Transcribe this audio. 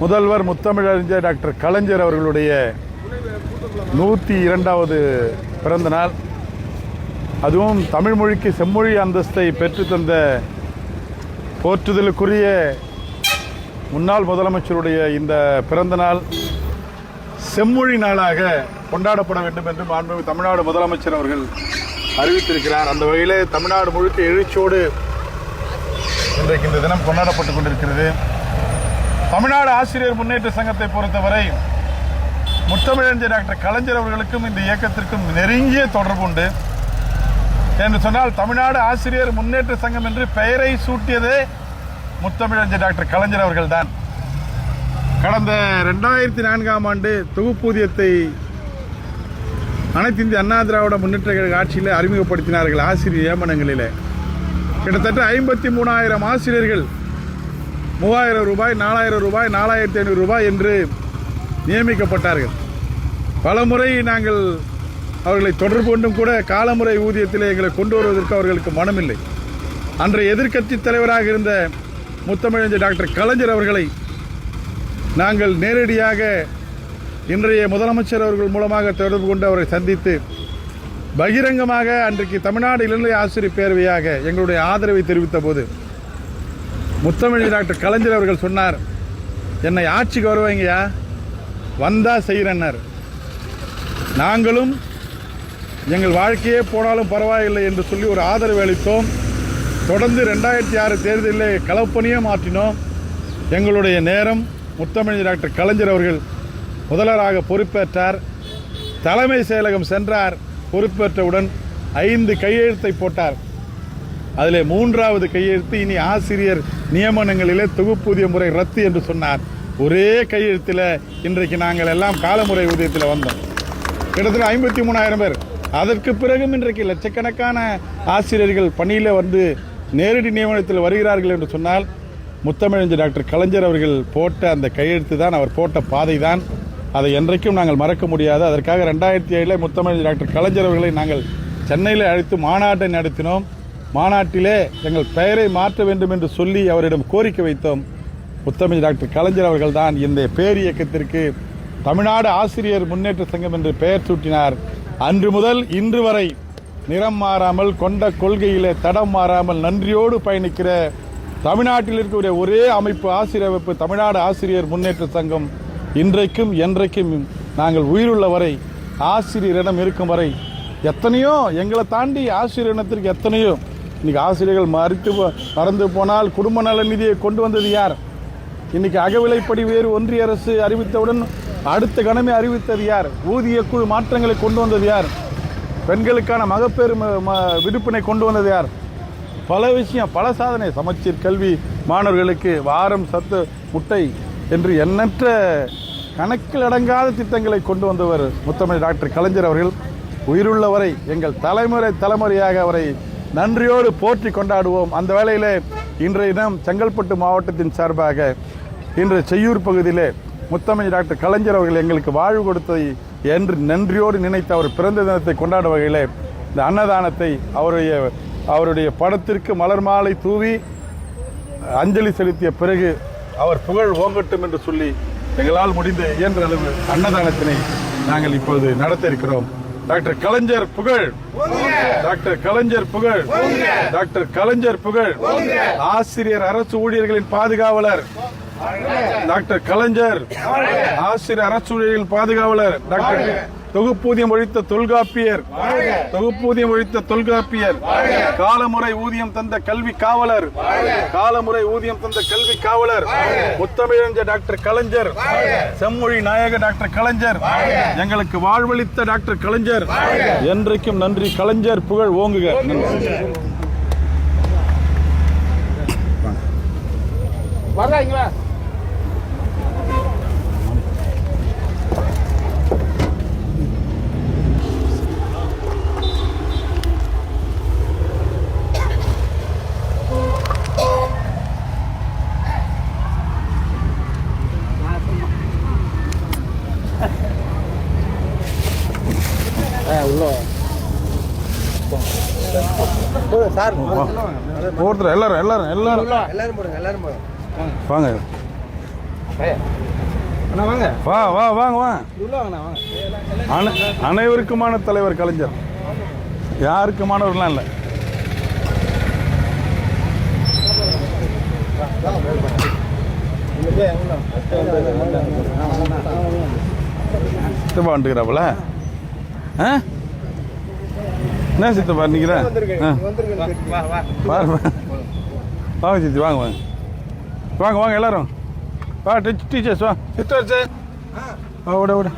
முதல்வர் முத்தமிழறிஞர் டாக்டர் கலைஞர் அவர்களுடைய நூற்றி இரண்டாவது பிறந்த நாள். அதுவும் தமிழ் மொழிக்கு செம்மொழி அந்தஸ்தை பெற்றுத்தந்த போற்றுதலுக்குரிய முன்னாள் முதலமைச்சருடைய இந்த பிறந்த நாள் செம்மொழி நாளாக கொண்டாடப்பட வேண்டும் என்று மாண்புமிகு தமிழ்நாடு முதலமைச்சர் அவர்கள் அறிவித்திருக்கிறார். அந்த வகையில் தமிழ்நாடு முழுக்க எழுச்சியோடு இன்றைக்கு இந்த தினம் கொண்டாடப்பட்டுக் கொண்டிருக்கிறது. தமிழ்நாடு ஆசிரியர் முன்னேற்ற சங்கத்தை பொறுத்தவரை முத்தமிழஞ்சர் டாக்டர் கலைஞர் அவர்களுக்கும் இந்த இயக்கத்திற்கும் நெருங்கிய தொடர்பு உண்டு. என்று சொன்னால் தமிழ்நாடு ஆசிரியர் முன்னேற்ற சங்கம் என்று பெயரை சூட்டியதே முத்தமிழஞ்சர் டாக்டர் கலைஞர் அவர்கள்தான். கடந்த ரெண்டாயிரத்தி நான்காம் ஆண்டு தொகுப்பூதியத்தை அனைத்து இந்திய அண்ணா திராவிட முன்னேற்ற கழக ஆட்சியில் அறிமுகப்படுத்தினார்கள் ஆசிரியர் நியமனங்களிலே. கிட்டத்தட்ட ஐம்பத்தி மூணாயிரம் ஆசிரியர்கள் மூவாயிரம் ரூபாய் நாலாயிரம் ரூபாய் நாலாயிரத்தி ஐநூறு ரூபாய் என்று நியமிக்கப்பட்டார்கள். பலமுறை நாங்கள் அவர்களை தொடர்பு கொண்டும் கூட காலமுறை ஊதியத்தில் எங்களை கொண்டு வருவதற்கு அவர்களுக்கு மனமில்லை. அன்றைய எதிர்க்கட்சி தலைவராக இருந்த முத்தமிழஞ்சர் டாக்டர் கலைஞர் அவர்களை நாங்கள் நேரடியாக இன்றைய முதலமைச்சர் அவர்கள் மூலமாக தொடர்பு கொண்டு அவரை சந்தித்து பகிரங்கமாக அன்றைக்கு தமிழ்நாடு இளநிலை ஆசிரியர் பேரவையாக எங்களுடைய ஆதரவை தெரிவித்த போது முத்தமிழ் டாக்டர் கலைஞர் அவர்கள் சொன்னார் என்னை ஆட்சிக்கு வருவாங்கய்யா வந்தா செய்கிறனர் நாங்களும் எங்கள் வாழ்க்கையே போனாலும் பரவாயில்லை என்று சொல்லி ஒரு ஆதரவு அளித்தோம். தொடர்ந்து ரெண்டாயிரத்தி ஆறு தேர்தலில் களப்பணியே மாற்றினோம் எங்களுடைய நேரம் முத்தமிழ் டாக்டர் கலைஞர் அவர்கள் முதல்வராக பொறுப்பேற்றார். தலைமை செயலகம் சென்றார். பொறுப்பேற்றவுடன் ஐந்து கையெழுத்தை போட்டார். அதில் மூன்றாவது கையெழுத்து இனி ஆசிரியர் நியமனங்களிலே தொகுப்பூதிய முறை ரத்து என்று சொன்னார். ஒரே கையெழுத்தில் இன்றைக்கு நாங்கள் எல்லாம் காலமுறை ஊதியத்தில் வந்தோம். கிட்டத்தட்ட ஐம்பத்தி மூணாயிரம் பேர். அதற்கு பிறகும் இன்றைக்கு லட்சக்கணக்கான ஆசிரியர்கள் பணியில் வந்து நேரடி நியமனத்தில் வருகிறார்கள் என்று சொன்னால் முத்தமிழஞ்சர் டாக்டர் கலைஞர் அவர்கள் போட்ட அந்த கையெழுத்து தான் அவர் போட்ட பாதை தான். அதை என்றைக்கும் நாங்கள் மறக்க முடியாது. அதற்காக ரெண்டாயிரத்தி ஏழில் முத்தமிழஞ்சர் டாக்டர் கலைஞர் அவர்களை நாங்கள் சென்னையில் அழைத்து மாநாட்டை நடத்தினோம். மாநாட்டிலே எங்கள் பெயரை மாற்ற வேண்டும் என்று சொல்லி அவரிடம் கோரிக்கை வைத்தோம். முத்தமிழ் டாக்டர் கலைஞர் அவர்கள் தான் இந்த பேர் இயக்கத்திற்கு தமிழ்நாடு ஆசிரியர் முன்னேற்ற சங்கம் என்று பெயர் சூட்டினார். அன்று முதல் இன்று வரை நிறம் மாறாமல் கொண்ட கொள்கையிலே தடம் மாறாமல் நன்றியோடு பயணிக்கிற தமிழ்நாட்டில் இருக்கக்கூடிய ஒரே அமைப்பு ஆசிரியர் அமைப்பு தமிழ்நாடு ஆசிரியர் முன்னேற்ற சங்கம். இன்றைக்கும் என்றைக்கும் நாங்கள் உயிருள்ள வரை ஆசிரியரிடம் இருக்கும் வரை எத்தனையோ எங்களை தாண்டி ஆசிரியர் இனத்திற்கு எத்தனையோ இன்னைக்கு ஆசிரியர்கள் மறுத்து மறந்து போனால் குடும்ப நல நிதியை கொண்டு வந்தது யார்? இன்னைக்கு அகவிலைப்படி வேறு ஒன்றிய அரசு அறிவித்தவுடன் அடுத்த கணமே அறிவித்தது யார்? ஊதிய குழு மாற்றங்களை கொண்டு வந்தது யார்? பெண்களுக்கான மகப்பேறு ம- ம- விடுப்பினை கொண்டு வந்தது யார்? பல விஷயம் பல சாதனை. சமச்சீர் கல்வி மாணவர்களுக்கு வாரம் சத்து முட்டை என்று எண்ணற்ற கணக்கில் அடங்காத திட்டங்களை கொண்டு வந்தவர் முத்தமிழ் டாக்டர் கலைஞர் அவர்கள். உயிருள்ளவரை எங்கள் தலைமுறை தலைமுறையாக அவரை நன்றியோடு போற்றி கொண்டாடுவோம். அந்த வேளையில் இன்றைய தினம் செங்கல்பட்டு மாவட்டத்தின் சார்பாக இன்று செய்யூர் பகுதியிலே முத்தமிழ் டாக்டர் கலைஞர் அவர்கள் எங்களுக்கு வாழ்வு கொடுத்ததை என்று நன்றியோடு நினைத்து அவர் பிறந்த தினத்தை கொண்டாடும் வகையில் இந்த அன்னதானத்தை அவருடைய அவருடைய படத்திற்கு மலர் மாலை தூவி அஞ்சலி செலுத்திய பிறகு அவர் புகழ் ஓங்கட்டும் என்று சொல்லி எங்களால் முடிந்த இயன்ற அளவு அன்னதானத்தினை நாங்கள் இப்போது நடத்த இருக்கிறோம். டாக்டர் கலைஞர் புகழ். டாக்டர் கலைஞர் புகழ். டாக்டர் கலைஞர் புகழ். ஆசிரியர் அரசு ஊழியர்களின் பாதுகாவலர். டாக்டர் கலைஞர். ஆசிரியர் அரசு ஊழியர்களின் பாதுகாவலர். டாக்டர் தொகுப்பூதியம் ஒழித்த தொல்காப்பியர். தொகுப்பூதியம் ஒழித்த தொல்காப்பியர். காலமுறை ஊதியம் தந்த கல்வி காவலர். காலமுறை ஊதியம் தந்த கல்வி காவலர். முத்தமிழஞ்ச டாக்டர் கலைஞர். செம்மொழி நாயக டாக்டர் கலைஞர். எங்களுக்கு வாழ்வளித்த டாக்டர் கலைஞர். என்றைக்கும் நன்றி. கலைஞர் புகழ் ஓங்குக. நன்றி. வர்றாங்களா சார் ஒவ்வொருத்தர் எல்லாரும் எல்லாரும். எல்லாரும் எல்லாரும் போடுங்க எல்லாரும் போடுங்க வாங்க வா. வா வாங்க வாங்க. அனை அனைவருக்குமான தலைவர் கலைஞர். யாருக்குமானவர்களாம் இல்லை. வந்துக்கிறாப்புல ஆ? என்ன சித்தப்பா நிற்கிறேன் ஆ வா வா பாரு பாரு. வாங்க சித்தி வாங்க வாங்க வாங்க வாங்க எல்லாரும் வா டீச்சர்ஸ் வா சிஸ்டர்ஸ் விட விட